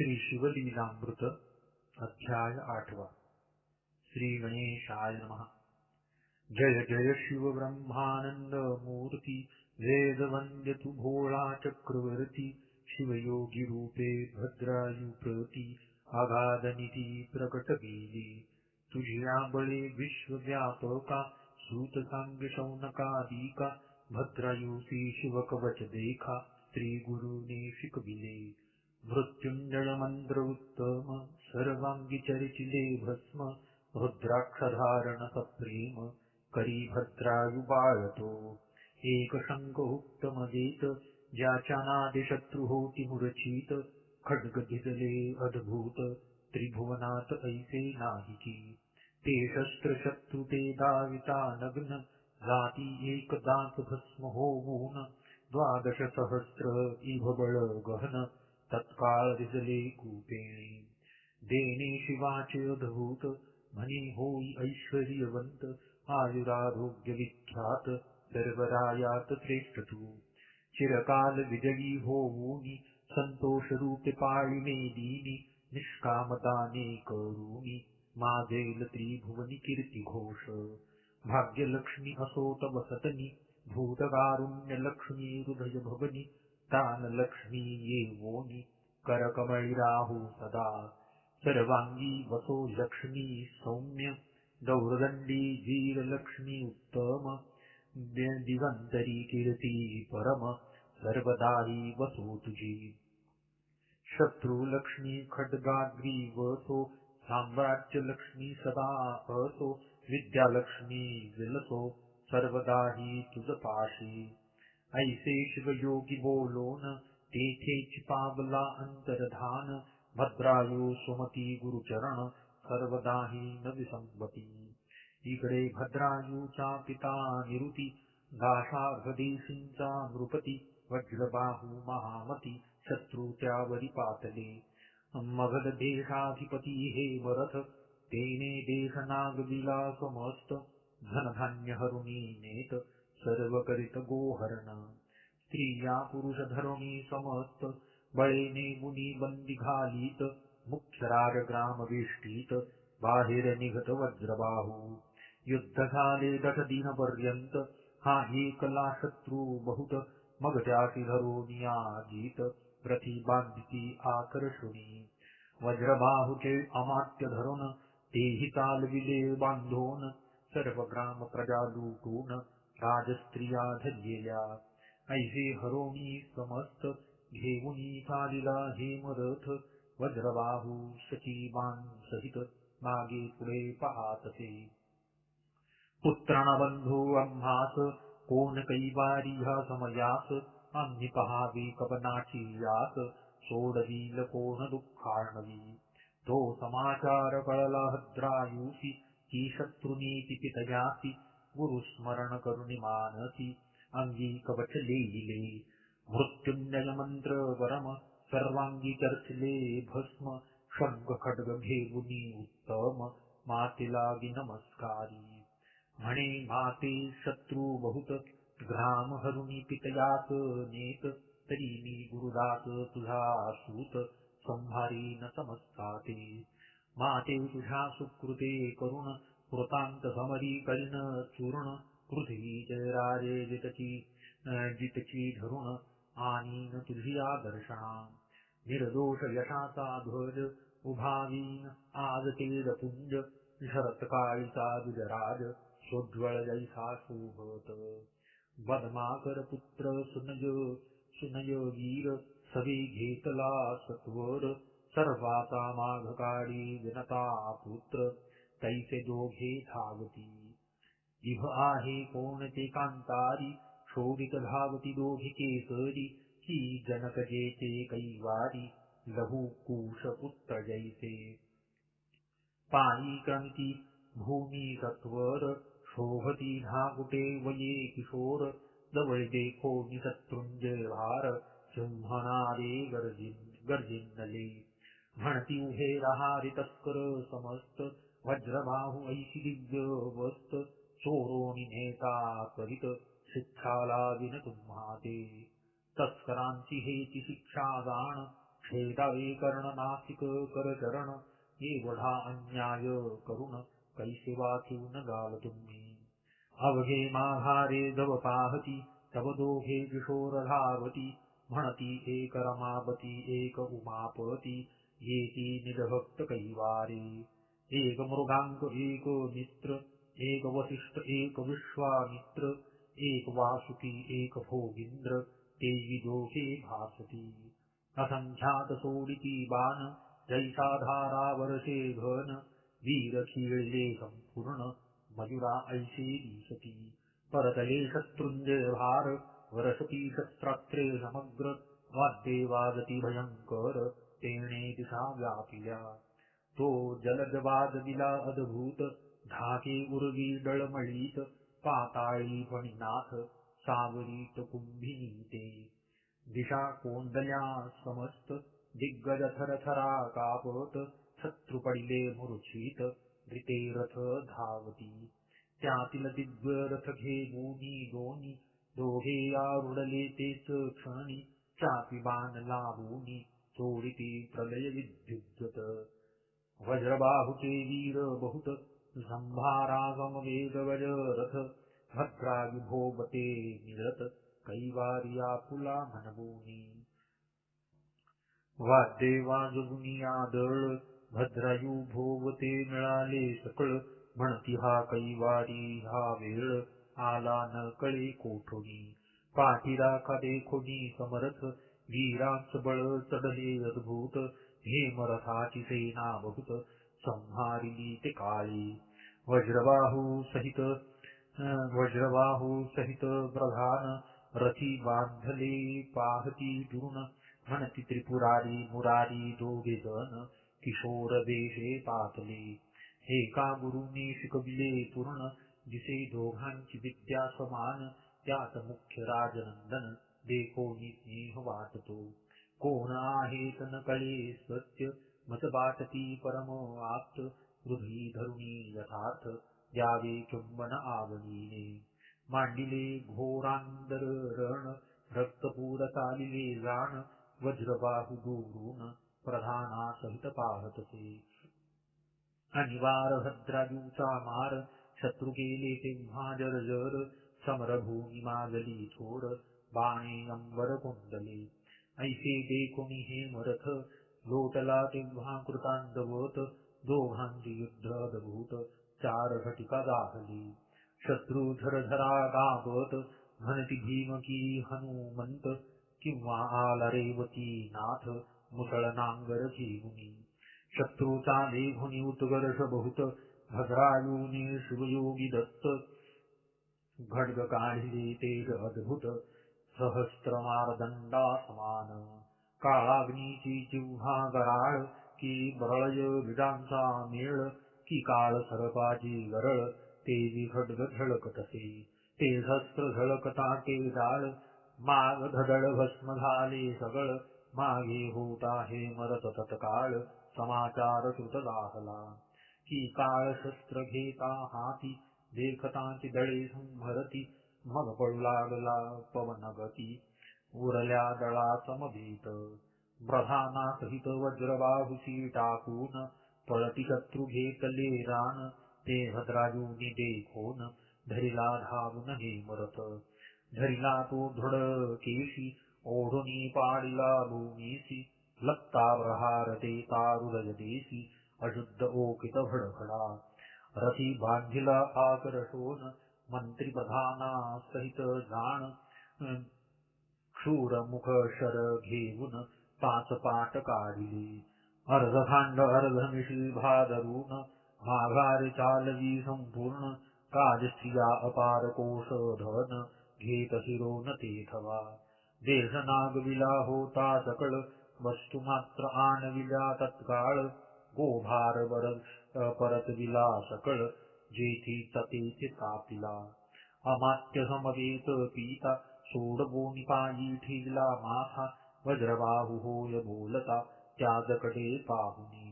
श्री शिवलीलामृत अध्याय आठवा। श्री गणेशाय नमः। जय जय शिव ब्रह्मानंद मूर्ती वेद वंद्य तु भोळा चक्रवर्ती शिवयोगी रूपे भद्रायु प्रती आगाधनिधी प्रकट गेली तुझिया बळे विश्वव्यापका सूत सांग शौनकादिका भद्रायुसी शिव कवच देखा श्री मंत्र उत्तम सर्वांगी चरिचिले भस्म रुद्राक्षधारण सप्रेम करी भद्रायु बाळतो एक शंक उत्तम देत ज्याच्या नादे शत्रु होती मूर्छित खड्ग धिजले अद्भुत त्रिभुवनात ऐसे नाही की ते शस्त्र शत्रु ते दाविता नग्न जाती एक दात भस्म होऊन द्वादश सहस्र इभ बळ गहन तत्काळ दिसले कुपेणे। देणे शिवाचे अद्भुत म्हणे होई ऐश्वर्यवंत आयुरारोग्य विख्यात सर्वरायात श्रेष्ठ तू चिरकाल विजयी होऊनी संतोष रूपे पाळिणे दीनी निष्कामताने करूनी माझेल त्रिभुवनी कीर्ती घोष। भाग्यलक्ष्मी असोत वसतनी भूतकारुण्य लक्ष्मी हृदय भवनी तान लक्ष्मी येवोनी करकमळी राहू सदा। सर्वांगी वसो लक्ष्मी सौम्य दौर्दंडी वीर लक्ष्मी उत्तम दिगंतरी कीर्ती परम सर्वदाही वसो तुझी। शत्रु लक्ष्मी खड्गाग्री वसो साम्राज्य लक्ष्मी सदा असो विद्यालक्ष्मी विलसो सर्वदाही तुझ पाशी ऐसे शिवयोगी बोलोन पावला अंतरधान भद्रायु सुमती गुरुचरण सर्वदाही न विसंबती इकडे भद्रायूचा पिता निरुती दाशार्धदेशींचा नृपती वज्रबाहू महामती शत्रु त्यावरी पातले मगध देशाधिपती हे वरथ तेने देश नागविला समस्त धनधान्य हरुणी नेत सर्व करीत गोहरण स्त्रिया पुरुष धरुणी समस्त बळेने मुनी बंदी घालीत मुख्य राजग्राम वेष्टीत बाहेर निघत वज्रबाहू युद्ध झाले दश दिन पर्यंत हा एकला शत्रू बहुत मग त्याची धरून आजीत प्रति बांधिती आकर्षुनी वज्रबाहूचे अमात्य धरून तेही चालविले बांधून सर्व ग्राम प्रजा लुटून राजस्त्रिया ऐसे हरोणी समस्त घेऊनी चालिला हेमरथ वज्रबाहू सचिवान सहित मागे पुढे पाहातसे। पुत्राणबंधू आम्हास कोण कैवारी ह्या समयास आम्ही पहावी कपनाची यास सोडवील कोण दुःखाणवी तो समाचार कळला हद्रायुसी की शत्रुनीती पितयासी गुरुस्मरण करुणी मानसी खड्ग घेऊनी उत्तम मातेला नमस्कारी। म्हणे माते शत्रू बहुत ग्राम हरुणी पितयास नेत तरी मी गुरुदास तुझा सूत संभारी न समजता माते तुझ्या सुकृते करुण कृतांत समरी करीन चूर्ण पृथ्वीचे राजे जितची जितची धरुण आनीन तुझी आदर्शना निर्दोष यशाचा ध्वज उभावीन आज तेज पुंज शरत्काळीचा दुजराज सोज्वळ जैसा शोभत बदमाकर पुत्र सुनय सुनय वीर सवे घेतला सत्वर सर्वाचा माघ काळी जनता पुत्र तैसे दोघे धावती। इह आहे कोणते कांतारी शोभित धावती दोघी केसरी की जनक जेते कैवारी लहू कुश पुत्र जैसे। पायी क्रमिती भूमी सत्वर शोभती धाकुटे वये किशोर जवळ देखो निशत्रुंजय भार सिंहनादे गर्जिन गर्जिनले म्हणती उभे रहारी तस्कर समस्त वज्रबाहू ऐशी दिव्य वस्त चोरोनी नेता करीत शिक्षा लाविन तुम्हा ते तस्करांची हेची शिक्षा जाण छेदावे कर्ण नासिक करचरण। एवढा अन्याय करुण कैसे वाचून गाल तुम्ही। अवघे माघारे जव पाहती तव दोघे किशोर धावती। म्हणती एक रमापती एक उमापती। येती निजभक्त कैवारी एक मृगांक एक मित्र एक वसिष्ठ एक भोगिंद्र तेवी दोघे भासती असंख्यात सोडिती बाण जैसा धारा वर्षे घन वीर खिळले संपूर्ण मयुरा ऐशी दिसती परतले शत्रुंजय भार वरसती शस्त्रात्रे समग्र वाद्ये वाजती भयंकर तेणे दिशा व्यापिल्या दिला अद्भुत धाके उर्वी डळमळीत पाताळी फणीनाथ सावरीत कुंभिनी ते दिशा कोंडल्या समस्त दिग्गज थरथरा कापत शत्रु पडिले मूर्छित ऋते रथ धावती। त्यातील दिव्य रथ घेऊनी दोन्ही दोघे आरुडले तेच क्षणी चापी बाण लावूनी चोरिती प्रलय विद्युद्गत वज्रबाहुचे वीर बहुत संभारागमवेग गज रथ भद्रागी भोगते निरत कैवारिया फुला मनबोनी वाद्ये वाजवुनी भद्रायू भोवते मिळाले सकळ म्हणती हा कैवारी हा वेळ आला न कळे कोठोनी। पाठीराखा देखोनी समरथ वीरांच बळ चढले अद्भुत हेमरथाची सेना बहुत संहारिली ते काळी वज्रबाहू सहित वज्रबाहू सहित प्रधान रथी बांधले पाहती दुरुण। म्हणती त्रिपुरारी मुरारी दोघे जण किशोर देशे पातले। हे का गुरुने शिकविले पूर्ण? जिसे दोघांची विद्या समान त्यात मुख्य राजनंदन देखोनी स्नेह वाटतो। कोण आहे तन कळे सत्य मत बाटती परम आप्त हृदयी धरुणी यथार्थ द्यावे चुंबन आवडीने मांडिले घोरांदर रण रक्तपूर चालिले जाण वज्रबाहू दूरून प्रधाना सहित पाहतसे अनिवार भद्राजूचा मार शत्रु गेले तेव्हा जर समरभूमी माजली थोर बाणे अंबर कुंडले ऐसे देखुनी हे मरथ लोटला तेव्हा कृतांडवत दोघांची युद्ध अद्भुत चार घटिका दाहली शत्रू धरधरा गावत म्हणती भीमकी हनुमंत किंवा आला रेवती नाथ मुसळ नांगर घेऊनी. शत्रूचा लेघुनी उत्कर्ष बहुत भद्रायुने शिवयोगी दत्त घडग काढिले तेज अद्भुत सहस्त्रमारदंडा समान काळाग्नीची जिव्हा गराळ की बरळय विजांचा मेळ की काळ सरपाची गरळ तेजी खड्ग झळकतसे। ते शस्त्र झळकता ते डाळ माग धडळ भस्म झाले सगळ मागे होत आहे मरत तत्काळ समाचार श्रुत दाहला। की काळ शस्त्र घेता हाती देखताची दळे संभरती मग पडू लागला पवनगती उरल्या दळा समभीत सहित वज्रबाहुशी टाकून पळती शत्रु घेतले रान ते भद्राजूनी देखोन धरिला धावून हे मरत. धरिला तो धड केशी ओढुनी पाडिला भूमीसी लत्ता प्रहार ते तारुरज देशी अशुद्ध ओकित भडभडा रथी बांधिला आकर्षोन मंत्री प्रधाना सहित जाण क्षूर मुख शर घेऊन पाच पाट काढिली अर्धखांड अर्धमिशी भादरून माघार चालवी संपूर्ण। काजस्त्रिया अपार कोश धन घेत न तेथवा देश नागविला होता सकळ वस्तू मात्र आणविल्या तत्काळ गोभार परत विला सकळ जेथी ततेथे तापिला। अमात्य समवेत पीता सोडबोनी पायी ठेवला माथा वज्रबाहू होय बोलता त्याजकडे पाहुनी।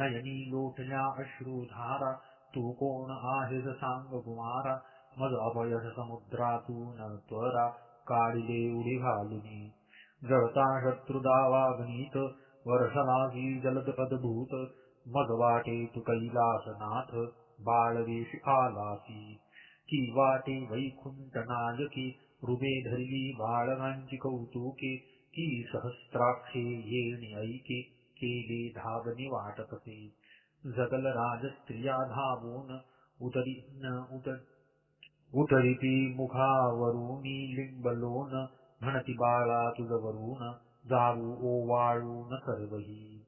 नयनी लोटल्या अश्रुधारा तू कोण आहेस सांग कुमारा मज अपयश समुद्रातून त्वरा काढिले उडी घालुनी। जळता शत्रुदावाग्नीत वर्षलागी जलद अद्भूत मग वाटे तू कैलासनाथ बाळवेश आलासी की वाटे वैकुंठ नायके रुबे धरली बाळगांची कौतुके की सहस्राक्षे येणे ऐके केले धावने वाटतसे जगल राज स्त्रिया धावून उतरी उतर उतरिती मुखावरुनी लिंबलोन म्हणती बाळा तुझवरून जाऊ ओवाळून सर्वही।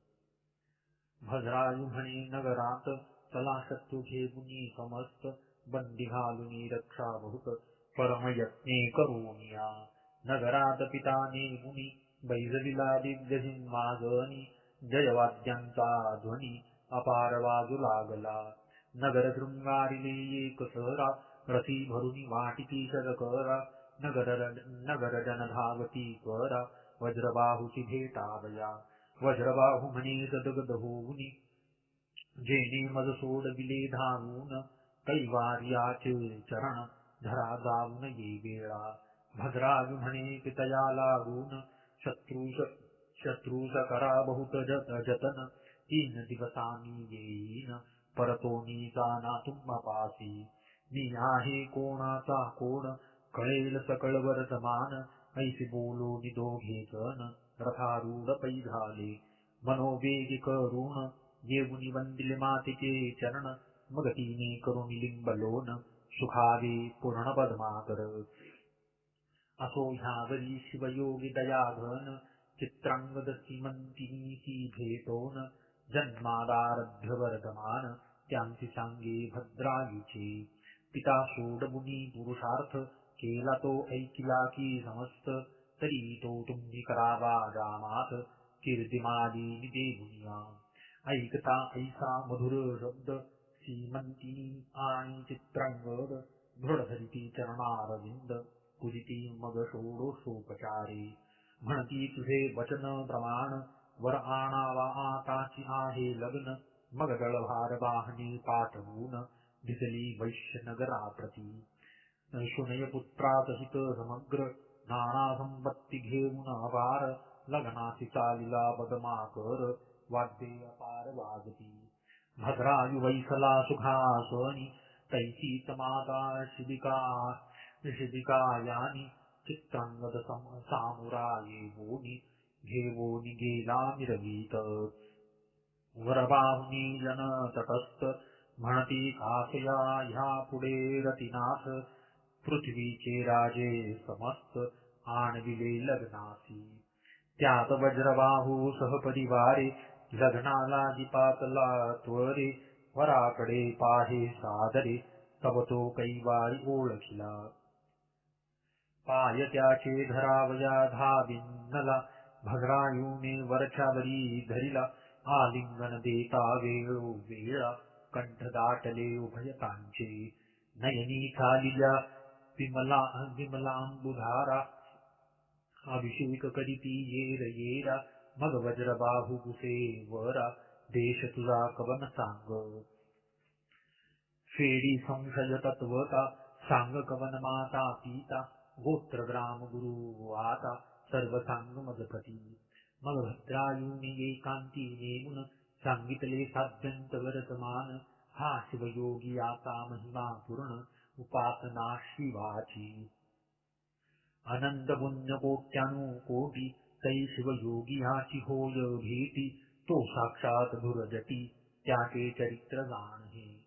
भद्रायु म्हणे नगरात चला शत्रू घेऊनी समस्त बंदी घालुनी रक्षा बहुत परमयत्ने करूनिया नगरात पिताने मुनी बैजविला दिव्य मागणी जयवाद्यांचा ध्वनी अपार वाजू लागला नगर शृंगारिले एक सहरा रथी भरुनी वाटिती शरकरा नगर नगर जन धावती स्वरा वज्रबाहुची भेटावया वज्रबाहू म्हणे सदगद जेने मज सोडविले धावून कैवार्याचे चरण धरा जाऊन ये वेळा. भद्राज म्हणे पितया लागून शत्रुष शत्रुष करा बहुत जतन. तीन दिवसांनी येईन परतोनी जाना तुम्हापासी मी आहे कोणाचा कोण कळेल सकळ वर्तमान. ऐसे बोलो दोघे जण रथारूढ पै झाले मनोवेग करुण येऊनी वंदिले मातिके चरण मग तिने करून लिंबलोन सुखावे पूर्ण पद्माकर असो ह्यावरी शिवयोगी दयाघन चित्रांगद सीमंतिनी भेटोन जन्मादारभ्य वर्धमान त्यांची सांगे भद्रायुचे पिता सोडबुनी पुरुषार्थ केला तो ऐकिला की समस्त तरी तो तुम्ही करावा रामात कीर्तिमाली देवुनिया ऐकता ऐसा मधुर शब्द सीमंतिनी आणि चित्रांगद दृढ धरिती चरणारविंद पूजिती मग षोडशोपचारे म्हणती तुझे वचन प्रमाण वर आणावा आताची आहे लग्न मग दळभार वाहने पाठवून भिजली वैश्यनगराप्रती। शुनय पुत्रासहित समग्र नाना संपत्ती घेऊन अपार लग्नासी चालिला बदमाकर वाद्ये अपार वाजती. भद्रायु वैसला सुखासनी तैसीत माता शिबिका शिबिकायानी चित्रांगद सामुराये वोनी घेवोनी गेला मिरवीत वरबाहुनी जन तटस्थ म्हणती कासया ह्या पुढे रतिनाथ पृथ्वीचे राजे समस्त आणविले लग्नासी. त्यात वज्रबाहू सहपरिवारे लग्नाला दीपातला त्वरे वराकडे पाहे सादरे तब तो कैवारी ओळखिला। पाय त्याचे धरावया धाविन्नला भद्रायुने वरच्यावरी धरिला आलिंगन देता वेळो वेळा कंठ दाटले उभयतांचे नयनी चालिल्या विमला विमलांबुधारा अभिषेक करीती येर येरा මග වජර බාහු කුසේ වර දේශ තුලා කවන සංග ශ්‍රේණී සංසය තත්වත සංග කවන මාතා පීතා ගෝත්‍ර ග්‍රාම ගුරු වාත සර්ව සංග මදපති. මග භද්‍රායුනි ඒකාන්ති නේමුන සංගීතලේ සද්දන්ත වරතමාන හා ශිව යෝගී ආතා මහිමා පුරණ උපාසනා ශ්‍රී වාචී. අනන්ත පුඤ්ඤ කෝට්‍යනු කෝටි भेटी तो साक्षात धुरजटी त्याचे चरित्र जाणे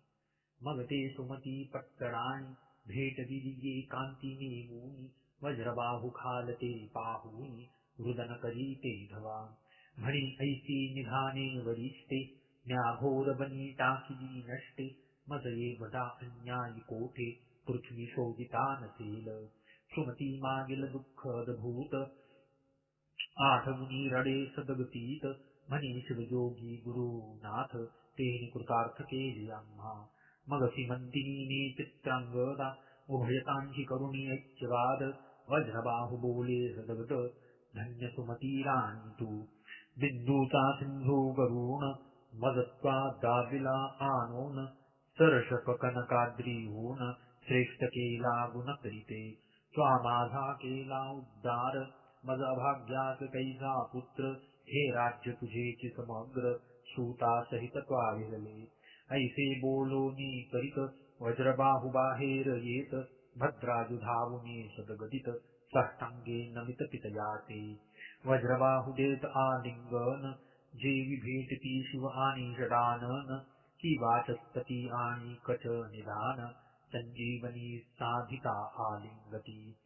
मग ते सुमती पट्टराणी भेट दिली कांती नेमूनी वज्रबाहू खालते पाहूनी रुदन करी ते धवा। म्हणी ऐसी निधाने वरिष्ठे न्याघोर बनी टाकी नष्टे मज ये वदा अन्यायी कोठे पृथ्वी शोभिता नसेल सुमती मागील दुःख आठवुनी रडे सदगतीत। म्हणे शिवयोगी गुरुनाथ तेने कृतार्थ केले आम्हा मग सिमंतिनी चित्रांगदा उभयतांची करुणी ऐक्यवाद। वज्रबाहू बोले सदगत धन्य सुमती राणी तू बिंदूचा सिंधू करुण मजत्वा दाविला आणून सरशक कनकाद्री होऊन श्रेष्ठ केला गुण कैसा पुत्र हे राज्य तुझे कि समग्र सूता सहित त्वाविरले ऐसे बोलोनी करीत वज्रबाहु बाहेर येत भद्राजु धावुनी सदगदित साष्टांगे नमित पितयाते। वज्रबाहु देत आलिंगन जेवी भेटती शिव आणि षडानन की वाचस्पती आणि कच निदान संजीवनी साधिता आलिंगती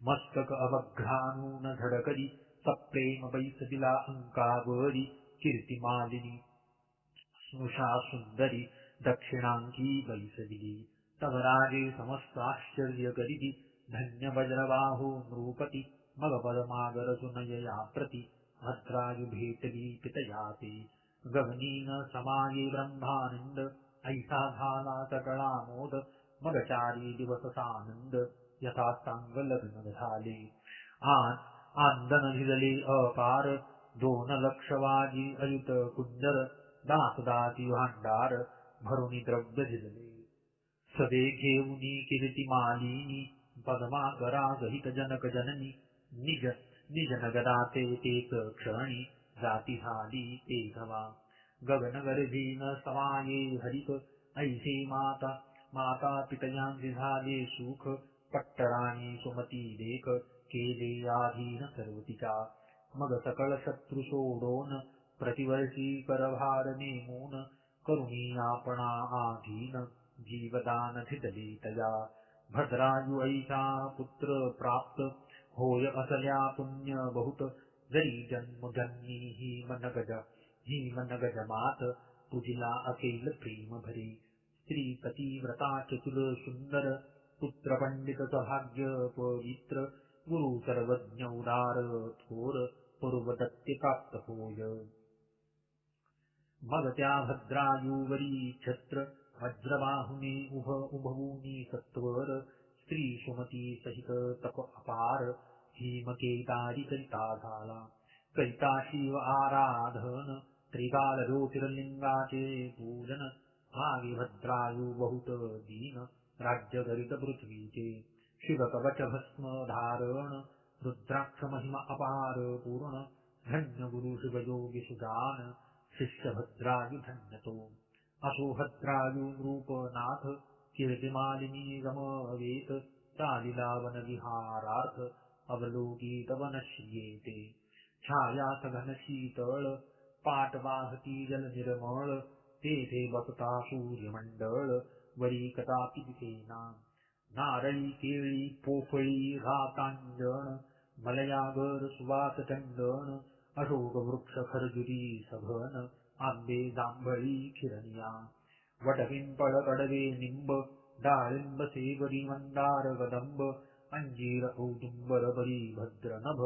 मस्तक अवघ्रानून धडकरी सप्रेम बैसदिला अंकावरी कीर्तिमालिनी स्नुषा सुंदरी दक्षिणांकी बैसदिली तव राजे समस्त आश्चर्य करिदी धन्य वज्रबाहू नृपती मग पदमागर सुनयया प्रति भद्रायु भेटली पितयाते गगनीन समाये ब्रह्मानंद ऐसा झाला सकळा मोद झाले आन आंदन झिजले अपार दोन लक्षवाजी अयुत कुंदर दासदासी भांडार भरुनी द्रव्य झिजले सदे घेऊनी कीर्ती मालिनी पद्माकरा सहित जनक जननी निज निज नगराते तेच क्षणी जाती झाली ते घवा गगन गर्भीन समाये हरित ऐसे माता माता पितयांचे झाले सुख पट्टराणी सुमती देख केले आधीन सर्वतिका। मग सकळ शत्रु सोडोन प्रतिवर्षी करभार नेमून करुणी आपणा आधीन भद्रायु ऐसा पुत्र प्राप्त होय असल्या पुण्य बहुत। जरी जन्म जन्मी ही मन गज ही मन गज मात तुझिला अकेल प्रेम भरी। स्त्री पतिव्रता चतुर सुंदर पुत्र पंडित सौभाग्य पवित्र गुरु सर्वज्ञ उदार थोर पूर्वदत्य प्राप्त होय। मग त्या भद्रायुवरी छत्र वज्रबाहुने उभ उभवूनी सत्वर स्त्री सुमती सहित तप अपार हिमकेतारी करिता झाला करिता शिव आराधन त्रिकाल ज्योतिर्लिंगाचे पूजन मागे भद्रायु बहुत दीन राज्य गरित पृथ्वीचे शिव कवच भस्म धारण रुद्राक्ष महिमा अपार पूर्ण। धन्य गुरु शिव योगी सुजान शिष्य भद्रायु धन्यतो। असो भद्रायु नृपनाथ कीर्तिमालिनी गमवेत चालिलावन विहारार्थ अवलोकित वनश्रियेते छाया सघन शीतळ पाटवाहती जल निर्मळ तेथे बसता सूर्यमंडळ वरी कदापि दिसेना नारळी केळी पोफळी रातांजण मलयागर सुवास चंदन अशोक वृक्ष आंबे जांभळी खिरनिया। वटपिंपळ कडवे निंब डाळिंब सेवरी मंदार गदंब अंजीर औदुंबर बरी भद्र नभ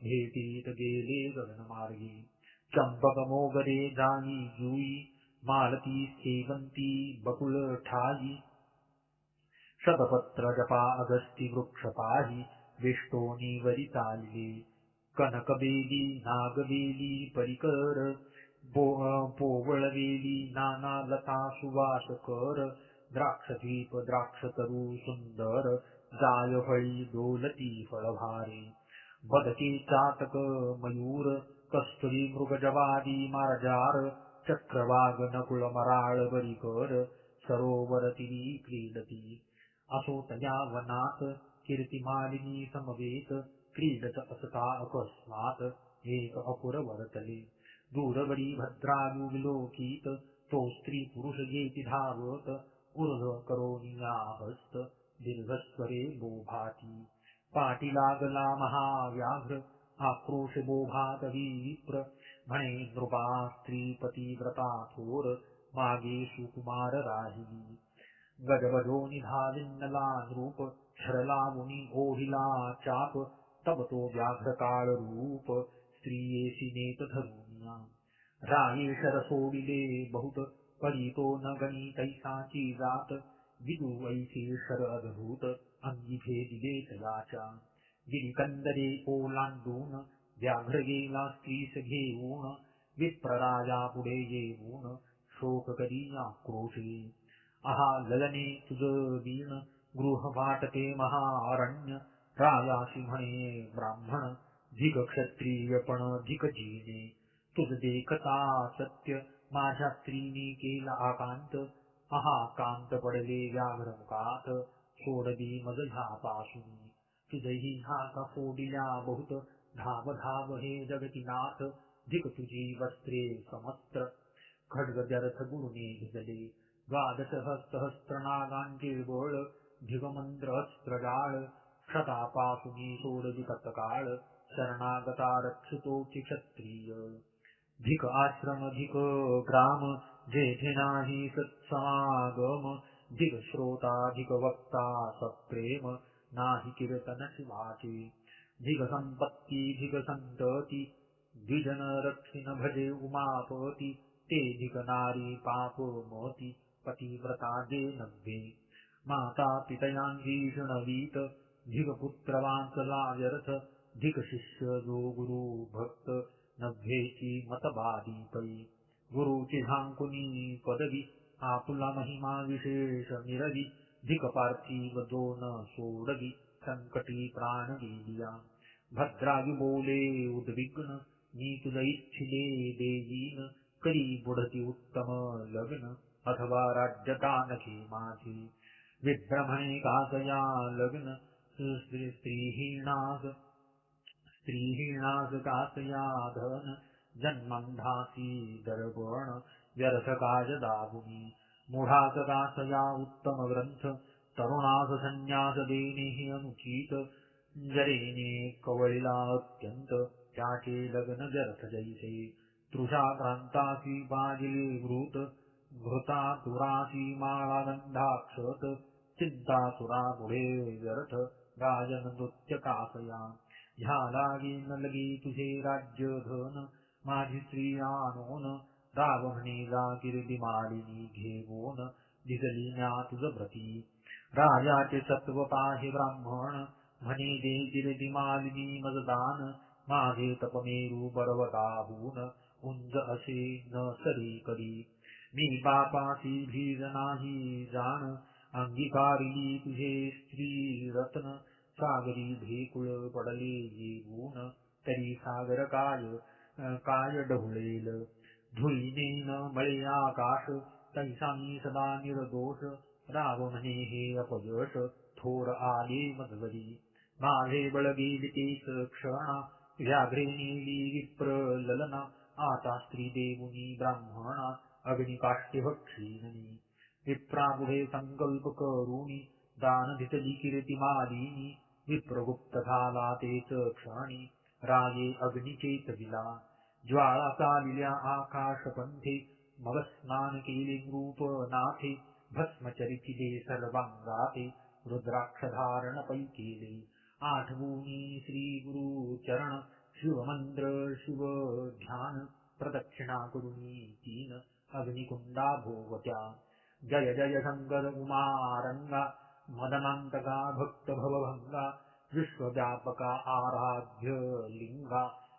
भेटीत गेले गगनमार्गी। चंपक मोगरे जाई जुई मालती सेवंती बकुल ठाई शतपत्र जपा अगस्ती वृक्ष पाही विष्टोनी वरी चालले कनकबेली नागबेली परिकर पोवळवेली नाना लता सुवास कर द्राक्षदीप द्राक्षतरू सुंदर जाय फळी डोलती फळभारे बदके चातक मयूर कस्तुरी मृगजवादी मारजार चक्रवाग नकुळ मराळ बरीकर सरोवर तिरी क्रीडती। असो तया वनात कीर्तिमालिनी समवेत क्रीडत असता अकस्मात एक अपुर वर्तले दूरवरी भद्रायु विलोकित तो स्त्री पुरुष येति धावत ऊर्ध करोनियाहस्त दीर्घस्वरे बोभाती। पाटी लागला महाव्याघ्र आक्रोश बोभात विप्र म्हणे नृपा स्त्रीपती व्रता थोर मागे सुकुमार राहिली गजबजो निधाविन्नला नृप शरलामुनी ओढिला चाप तब तो व्याघ्र काळ रूप स्त्रियेशी नेत धरुनिया राये शर सोडिले बहुत तो न गणी तैसाची जात विदू ऐसे शर अद्भूत अंगी भेदिले तयाच्या गिरिकंदरे ओलांडून व्याघ्र गेला स्त्रीस घेऊन विप्रराजा पुढे येऊन शोक करी आक्रोशे आहा ललने तुझ दीन गृह वाटते महारण्य राजाशी म्हणे ब्राह्मण धिक क्षत्रियपण धिक जीने तुझ देखता सत्य माझ्या स्त्रीने केला आकांत। अहाकांत पडले व्याघ्रमुखात सोडली मज ह्या पासून तुझही हाका फोडिल्या बहुत धाव धाव हे जगतीनाथ धिक तुझी वस्त्रे समस्त्र खड्ग व्यर्थ गुरुने भिजले द्वादश सहस्त्र नागांचे बळ धिगमंत्र अस्त्र जाळ शतापासुनी सोडली तत्काळ शरणागता रक्षितोची क्षत्रिय धिक आश्रम धिक ग्राम जेथे नाही सत्समागम धिक श्रोता धिक वक्ता सप्रेम नाही कीर्तन शिवाचे धिक संपत्ती धिक संतती द्विजन रक्षिण भजे उमापती ते धिक नारी पाप मोती पतिव्रता जे नव्हे माता पितयांची शृणवीत धिक पुत्र वांचला व्यर्थ धिक शिष्य जो गुरु भक्त नव्हेची मतबादी पै गुरुची झांकुनी पदवी आपुला महिमा विशेष मिरवी धिक पार्थिव दोन सोडवी संकटी प्राण गेलिया भद्रायु बोले उद्विग्न इच्छिले देवीन करी उत्तम लग्न अथवा राज्यदान घे माझे विभ्रमणे कासया लग्न स्त्रीहीणास स्त्रीहीणास कासया धन जन्मंधासी दर्पण व्यर्थ काज दाबुनी मूढास कासया उत्तम ग्रंथ तरुणास संन्यास देणे हे अनुचित जरीने कवळीला अत्यंत त्याचे लग्न व्यर्थ जैसे तृषा क्रांतासी बाजिले घृत घृता तुरासी माळा गंधाक्षत चिंता तुरा पुढे व्यर्थ गायन नृत्य कासया ह्या लागी नलगी तुझे राज्य धन माझी स्त्री आणून राव म्हणे जा मालिनी घेवोन दिसली ना तुझ व्रती। राजाचे सत्व पाहे ब्राह्मण म्हणे दे दिमालिनी मालिनी मजदान माझे तपमेरू पर्वताहून उंज असे न सरी करी। मी बापासी भीज नाही जाण अंगीकारिली तुझे स्त्री रत्न सागरी भेकुळ पडले येऊन तरी सागर काय काय ढवळेल धुळीने न मळे आकाश तैसा मी सदा निर्दोष राव म्हणे हे अपयश थोर आले मधवरी माझे बळ गेली तेच क्षणा व्याघ्रे नेली विप्र ललना आता स्त्री देवुनी ब्राह्मणा अग्निकाष्टे भक्षीननी विप्रापुढे संकल्प करुणी दान धितली कीर्ती मालिनी विप्रगुप्त झाला तेच क्षणी रागे अग्निकेत विला ज्वाळा चालिल्या आकाशपंथे मग स्नान केले नृप नाथे भस्मचरिचिले सर्वांगाते रुद्राक्ष धारण पै केले आठवूनी श्री गुरु चरण शिवमंत्र शिव ध्यान प्रदक्षिणा करुनी तीन अग्निकुंडा भोवत्या। जय जय शंकर उमारंगा मदनांतका भक्त भवभंगा विश्वव्यापका आराध्य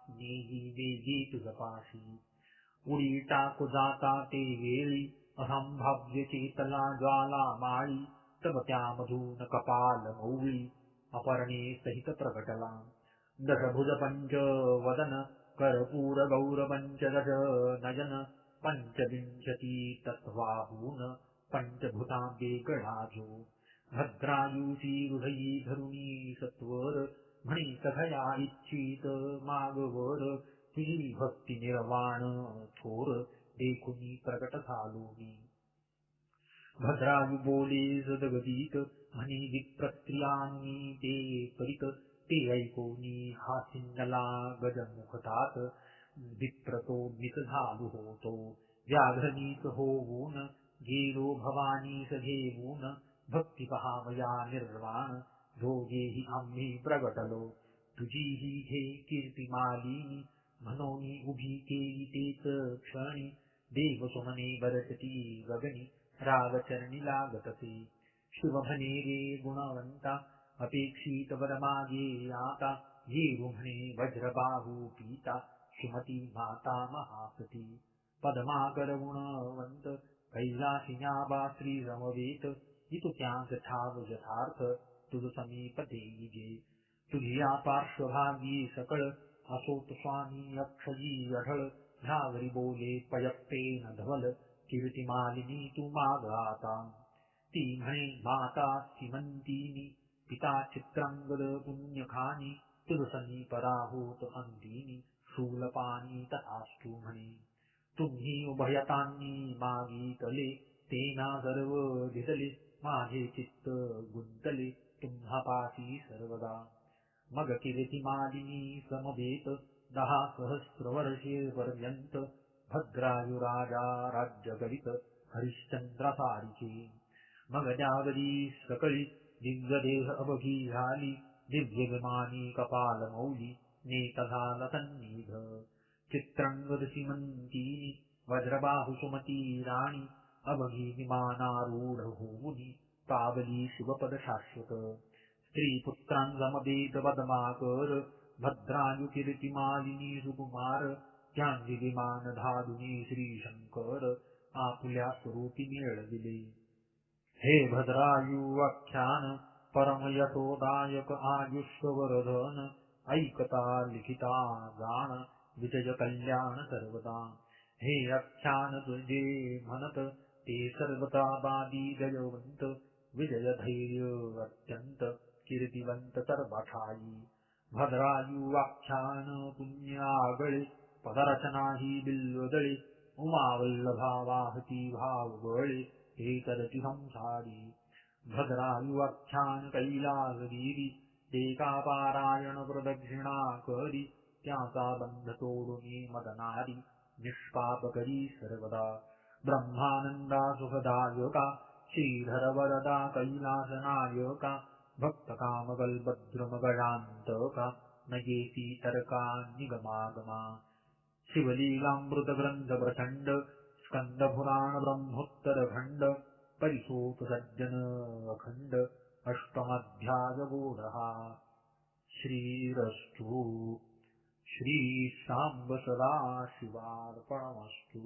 नेही देवी तुझपाशी उडी टाकू जाता ते वेळी असंभाव्य चेतला ज्वाला माळी तब त्यामधून कपाल मौळी अपरणे सहित प्रकटला दशभुज पंच वदन कर्पूर गौर पंचदश नयन पंचविंशती तत्वाहून पंचभूतांबे गडाजो भद्रायुषी हृदयी धरुणी सत्वर म्हणे सखया इच्छित मागवर तुझी भक्ती निर्वाण थोर देखुनी प्रकट झालो मी भद्रायु बोले सदगदीत म्हणे विप्रस्त्रियांनी ते करीत ते ऐकोनी हा सिंगला गजमुखतात। विप्रतो मित झालो होतो व्याघ्रनीत होऊन गेलो भवानीस घेऊन भक्ती पहावया निर्वाण दोघेही आम्ही प्रगटलो। तुझी ही घे कीर्ती मालिनी म्हणोनी उभी केली तेच क्षणी देव सुमने बरसती गगनी रागचरणी लागतसे। शिव म्हणे रे गुणवंता अपेक्षित वर मागे आता। येरु म्हणे वज्रबाहू पिता सुमती माता महासती। पद्माकर गुणवंत कैलासिन्याबा श्री समवेत इतुक्यांक ठाव यथार्थ तुझ समीप देईजे तुझी या पार्श्वभागी सकळ असोत स्वामी अक्षयी अढळ। ह्यावरी बोले पयप्पेन धवल कीर्तिमालिनी तू माग आता ती म्हणे माता श्रीमंतीनी पिता चित्रांगद पुण्यखानी तुलसनी पराहोत शूलपाणी तथास्तु म्हणे तुम्ही उभयतांनी मागितले तेना सर्व धितले माझे चित्त गुंतले तुम्हा पाशी सर्वदा। मग कीर्ती मालिनी समवेत दहा सहस्र वर्षे पर्यंत भद्रायुराजा राज्य करीत हरिश्चंद्र सारिके मग द्यावरी सकळी दिव्यदेह अवघी झाली दिव्य विमानी कपाल मौली नेत झाला सन्निध चित्रंगद सीमंतीनी वज्रबाहु सुमती राणी अवघी विमानारूढ होऊनी पावली शिवपद शाश्वत स्त्री पुत्रांजमवेद बदमाकर भद्रायु कीर्तिमालिनी सुकुमार त्यांनी विमान धाडुनी श्रीशंकर आपुल्या स्वरूपी मिळविले. हे भद्रायु आख्यान परम यशोदायक आयुष्यवर्धन ऐकता लिखिता जाण विजय कल्याण सर्वदा. हे आख्यान तुझे म्हणत ते सर्वता बादी जयवंत विजय धैर्य अत्यंत कीर्तिवंत सर्वठाई भद्रायु आख्यान पुण्यागळे पदरचना ही बिल्वदळे उमावल्लभा वाहती भाव बळे हे करती संसारी भद्रायुआख्यान कैलासगिरी एका पारायण प्रदक्षिणा करी त्याचा बंध तोडुनी मदनारी निष्पाप करी सर्वदा। ब्रह्मानंदा सुखदायका श्रीधर वरदा कैलासनायका भक्त कामगल्भद्रुम गजान्तका नयेती तर्का निगमागमा शिवलीलामृत ग्रंथ प्रचंड स्कंद पुराण ब्रह्मोत्तर खंड परिसोत सज्जन अखंड अष्टमाध्याय गोढहा श्रीरस्तु। श्री सांब सदा शिवार्पणमस्तु